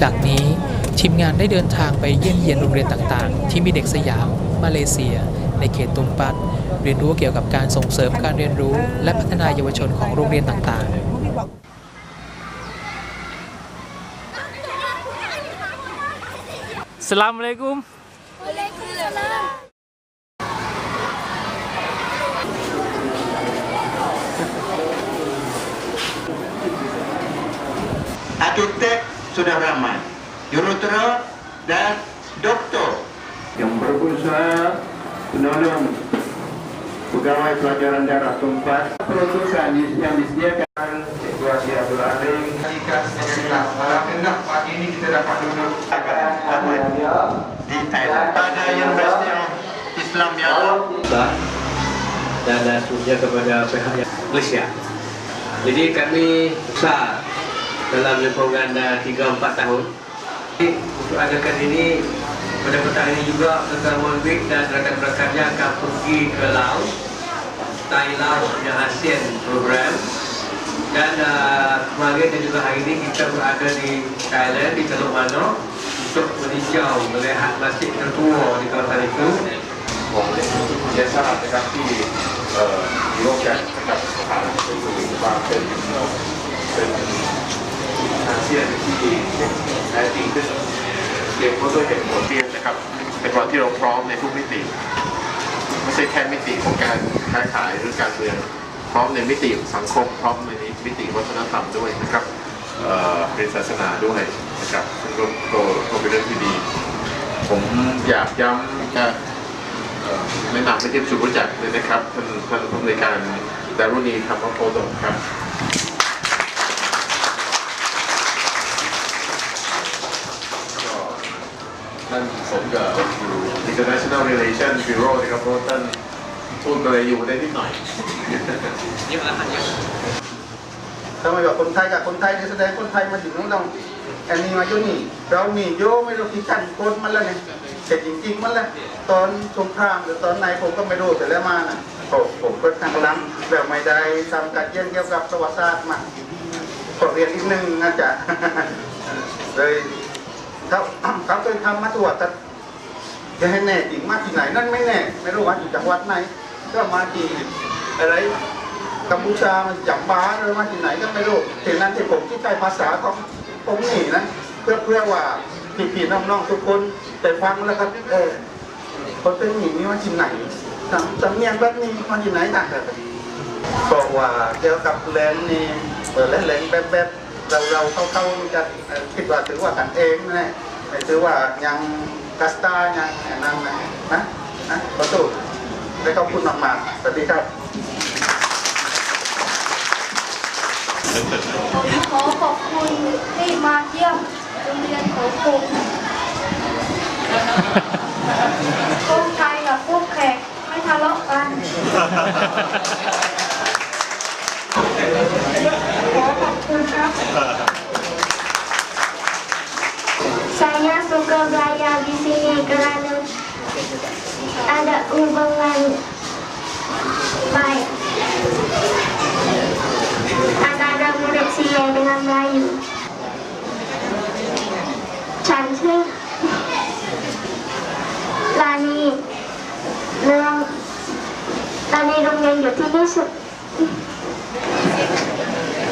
จากนี้ทีมงานได้เดินทางไปเยี่ยมเยียนโรงเรียนต่างๆ ที่มีเด็กสยาม มาเลเซีย ในเขตตุนปัด เรียนรู้เกี่ยวกับการส่งเสริมการเรียนรู้ และพัฒนาเยาวชนของโรงเรียนต่างๆสลามอะลัยกุม Atutek sudah ramai. Jurutera dan doktor. Yang berusaha menolong pegawai pelajaran daerah tempat. Peruntukan yang disediakan. Situasi Abdul Alim Alhamdulillah pagi ini kita dapat duduk. Di Thailand pada Universiti Islam yang Bah dan seterusnya kepada pihak Malaysia. Jadi kami besar dalam lingkungan uh, 3-4 tahun. Jadi, Untuk adakan ini pada petang ini juga Tuan Monwik dan rakan-rakannya akan pergi ke Laos Thailand punya ASEAN program dan uh, kemarin dan juga hari ini kita berada di Thailand di Teluk Mano untuk meninjau melihat masjid tertua di kawasan itu ผมเรียนทราบนะครับที่เอ่อมีโอกาสนะครับผ่านไปสู่ความเป็นเป็น อาเซียนที่แท้จริงขึ้นเรียนเพราะด้วยเหตุผลเรียนนะครับ เป็นวันที่เราพร้อมในทุกมิติไม่ใช่แค่มิติของการค้าขายหรือการเมืองพร้อมในมิติสังคม พร้อมในมิติวัฒนธรรมด้วยนะครับเอ่อเป็นศาสนาด้วยนะครับซึ่งก็ก็เป็นเรื่องที่ดี ผมอยากย้ำจะแนะนำให้ที่สุรู้จักเลยนะครับท่านท่านผู้อำนการดารุณีธรรมโพดมครับ ก็ท่านสมกับอยู่ International Relations Bureau นะครับเพราะว่าท่านพูดอะไรอยู่ได้นิดหน่อยทำไมแบอกคนไทยกับคนไทยเนี่ยแสดงคนไทยมาถึงนู้นต้องอันนี้มาอยู่นี่เรานี่โยไม่รู้กี่ขั้นโคนมันแล้วเนี่ยแต่จริงๆมันแล้วตอนสงครามหรือตอนไหนผมก็ไม่รู้แต่แล้วมาน่ะผมผมก็ทางลังแบบไม่ได้ทำการเรียนเกี่ยวกับประวัติศาสตร์มาก็เรียนอีกนึงอาจารย์เลย เขาเขาเคยทำมาตรวจแต่จะให้แน่จริงมาที่ไหนนั่นไม่แน่ ไม่รู้ว่าอยู่จังหวัดไหน ก็มาที่อะไรกัมพูชามันจับบ้าหรือมาที่ไหนก็ไม่รู้ถึงนั้นที่ผมที่ใช้ภาษาของผมนี่นะเพื่อเพื่อว่าพี่ๆน้องๆทุกคนแต่ฟังแล้วครับเออคนเป็นหญิงนี่มาที่ไหนสำสำเนียงแบบนี้มาที่ไหนต่างกันบอกว่าเกี่ยวกับแรงนี่เปิดแรงๆแบบแบบ เราเราเข้าเข้าๆจะเอ่อคิดว่าถือว่ากันเองนะไม่ถือว่ายังกัสตายังอย่างนั้นนะนะนะขอโทษได้ขอบคุณมากๆสวัสดีครับขอขอบคุณที่มาเยี่ยมโรงเรียนของผมคนไทยกับพวกแขกไม่ทะเลาะกัน Saya suka belajar di sini kerana ada hubungan baik antara murid saya dengan Melayu. Cantik, lani, lani dong yang jadi ni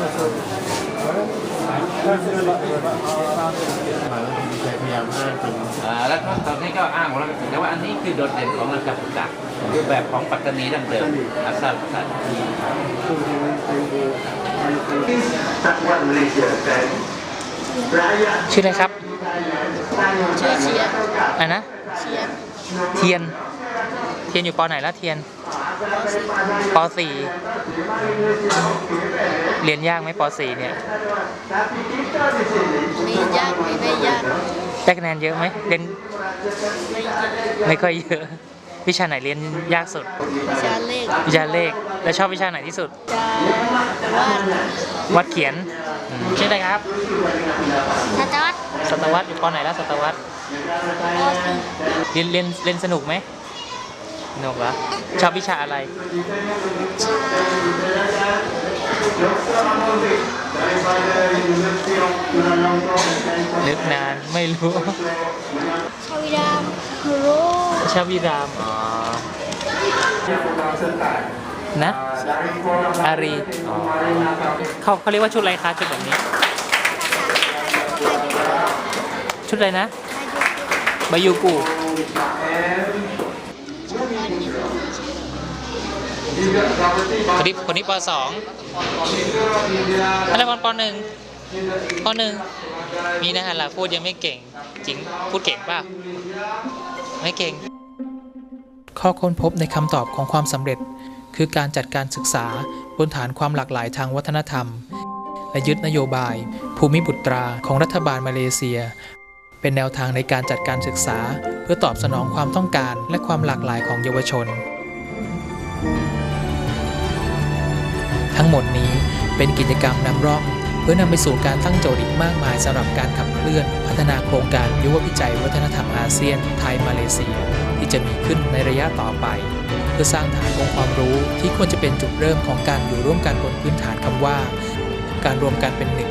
อ่าแล้วก็ตอนนี้ก็อ้างว่าแต่ว่าอันนี้คือโดดเด่นของระดับศึกษารูปแบบของปัตตานีดั้งเดิมอาซาสัต Satuan Malaysia dan rakyat ชื่ออะไรครับชื่อเชียร์อะไรนะเชียร์เทียนเทียนอยู่ปอไหนละเทียน ปป .4 เรียนยากไหมป .4 เนี่ยไม่ยากไม่ได้ยากได้คะแนนเยอะไหมเรียนไม่ยากไม่ค่อยเยอะวิชาไหนเรียนยากสุด วิชาเลขวิชาเลขแล้วชอบวิชาไหนที่สุด จะวาดวัดเขียนอืมชื่ออะไรครับทัศวัตสัตวรรษอยู่ปไหนแล้วสัตวรรษปสี่เรียนเรียนเรียนสนุกไหมส นุกเหรอชอบวิชาอะไร นึกนานไม่รู้ชาวิดามครูชาวิรามอ๋อนะอารีอ๋อเขาเขาเรียกว่าชุดอะไรคะชุดแบบนี้ ชุดอะไรนะ บายูกู คนนี้คนนี้ปสองอะไรบอลปหนึ่งปหนึ่งมีนะฮะล่ะพูดยังไม่เก่ง จริง พูดเก่งเปล่าไม่เก่ง ข้อค้นพบในคำตอบของความสำเร็จ คือการจัดการศึกษาบนฐานความหลากหลายทางวัฒนธรรม และยึดนโยบาย ภูมิบุตราของรัฐบาลมาเลเซีย เป็นแนวทางในการจัดการศึกษา เพื่อตอบสนองความต้องการและความหลากหลายของเยาวชน ทั้งหมดนี้เป็นกิจกรรมนำร่อง เพื่อนำไปสู่การตั้งโจทย์อีกมากมายสำหรับการขับเคลื่อน พัฒนาโครงการยุววิจัยวัฒนธรรมอาเซียน ไทยมาเลเซีย ที่จะมีขึ้นในระยะต่อไป เพื่อสร้างฐานองค์ความรู้ที่ควรจะเป็นจุดเริ่มของการอยู่ร่วมกันบนพื้นฐานคำว่า การรวมกันเป็นหนึ่ง